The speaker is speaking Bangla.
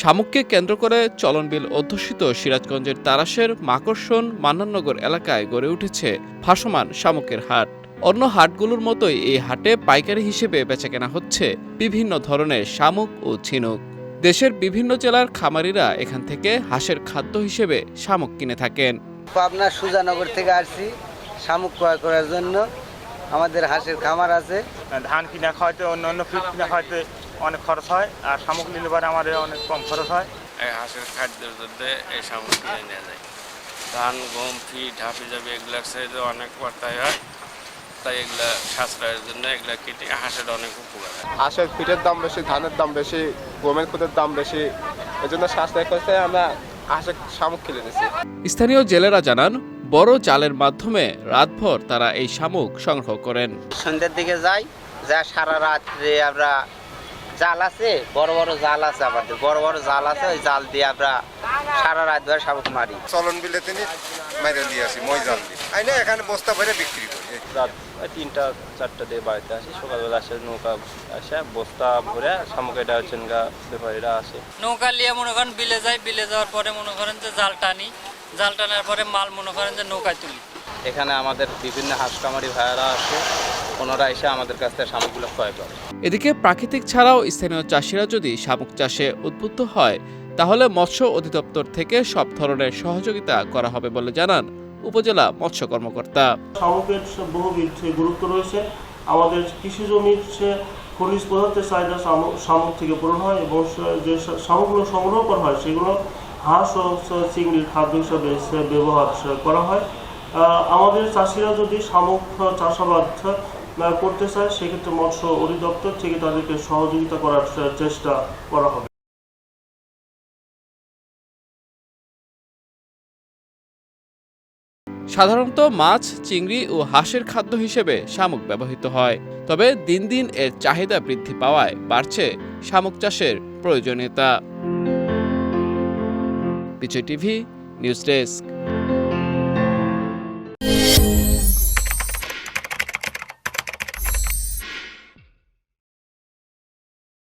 শামুককে কেন্দ্র করে চলনবিল অধ্যুষিত সিরাজগঞ্জের তারাশের মাকর্ষণ মান্নাননগর এলাকায় গড়ে উঠেছে ভাসমান শামুকের হাট। অন্য হাটগুলোর মতোই এই হাটে পাইকারি হিসেবে বেচাকেনা হচ্ছে বিভিন্ন ধরনের শামুক ও ঝিনুক। দেশের বিভিন্ন জেলার খামারিরা এখান থেকে হাঁসের খাদ্য হিসেবে শামুক কিনে থাকেন। পাবনা সুজানগর থেকে আসছি শামুক ক্রয় করার জন্য। আমাদের হাঁসের খামার আছে। ধান কিনা খাওয়াতে অন্য অন্য ফিট কিনা খাওয়াতে অনেক খরচ হয় আর নিলে পরে আমাদের অনেক কম খরচ হয়। এই হাঁসের খাদ্যের জন্য এই সামগ্রী কিনে নেওয়া যায় ধান গম ফিট হাফি যাবে এগুলার সাইজে অনেক বার্তায় হয়। তাই এগুলা সাশ্রয়ের জন্য এগুলা কেটে হাঁসের অনেক উপকার হয়। হাঁসের ফিটের দাম বেশি ধানের দাম বেশি গমের খুদের দাম বেশি এই জন্য সাশ্রয় করতে আমরা হাঁসের শামুক কিনে স্থানীয় জেলেরা জানান বড় চালের মাধ্যমে রাতভর তারা এই শামুক সংগ্রহ করেন। সন্ধ্যের দিকে যাই, যা সারা রাত্রে আমরা জাল আছে বড় বড় জাল আছে আমাদের। বড় বড় জাল আছে ওই জাল দিয়ে আমরা সারা রাত ধরে শামুক মারি। চলন বিলে তিনি মাইরে দিয়ে আসি মই জাল দিয়ে। আইনে এখানে বস্তা ভরে বিক্রি করি। রাত তিনটা চারটা দিয়ে বাড়িতে আসি। সকালবেলা আসে নৌকা আসে বস্তা ভরে শামুক এটা হচ্ছে গা ব্যাপারীরা আসে। নৌকা নিয়ে মনে করেন বিলে যাই বিলে যাওয়ার পরে মনে করেন যে জাল টানি। জাল টানার পরে মাল মনে করেন যে নৌকায় তুলি। এখানে আমাদের বিভিন্ন হাঁস কামারি ভাইয়ারা আসে ওনারা এসে আমাদের কাছ থেকে শামুকগুলো ক্রয় করে। এদিকে প্রাকৃতিক ছাড়াও স্থানীয় চাষিরা যদি শামুক চাষে উদ্বুদ্ধ হয় তাহলে মৎস্য অধিদপ্তর থেকে সব ধরনের সহযোগিতা করা হবে বলে জানান উপজেলা মৎস্য কর্মকর্তা। শামুকের বহুবিধ গুরুত্ব রয়েছে। আমাদের কৃষি জমির খনিজ পদার্থের চাহিদা শামুক থেকে পূরণ হয় এবং যে শামুকগুলো সংগ্রহ করা হয় সেগুলো হাঁস ও চিংড়ির খাদ্য হিসাবে ব্যবহার করা হয়। আমাদের চাষিরা যদি শামুক চাষাবাদ করতে চায়, সেক্ষেত্রে মৎস্য অধিদপ্তর থেকে তাদেরকে সহযোগিতা করার চেষ্টা করা হবে। সাধারণত মাছ, চিংড়ি ও হাঁসের খাদ্য হিসেবে শামুক ব্যবহৃত হয়। তবে দিন দিন এর চাহিদা বৃদ্ধি পাওয়ায় বাড়ছে শামুক চাষের প্রয়োজনীয়তা। Bijoy TV, news desk.